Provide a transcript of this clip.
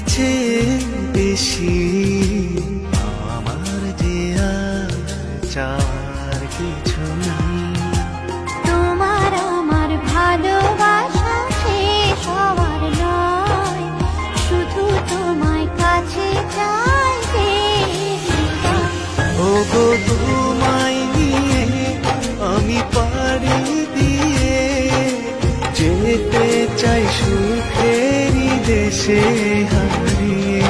চেয়ে বেশি। আমার যে চার কিছু নাই। তোমার আমার ভালোবাসা শেষ হওয়ার নয়। শুধু তোমায় কাছে চাইবে ওগো তোমায় নিয়ে আমি পারি দিয়ে যেতে চাই সুখে। দেশে হারিয়ে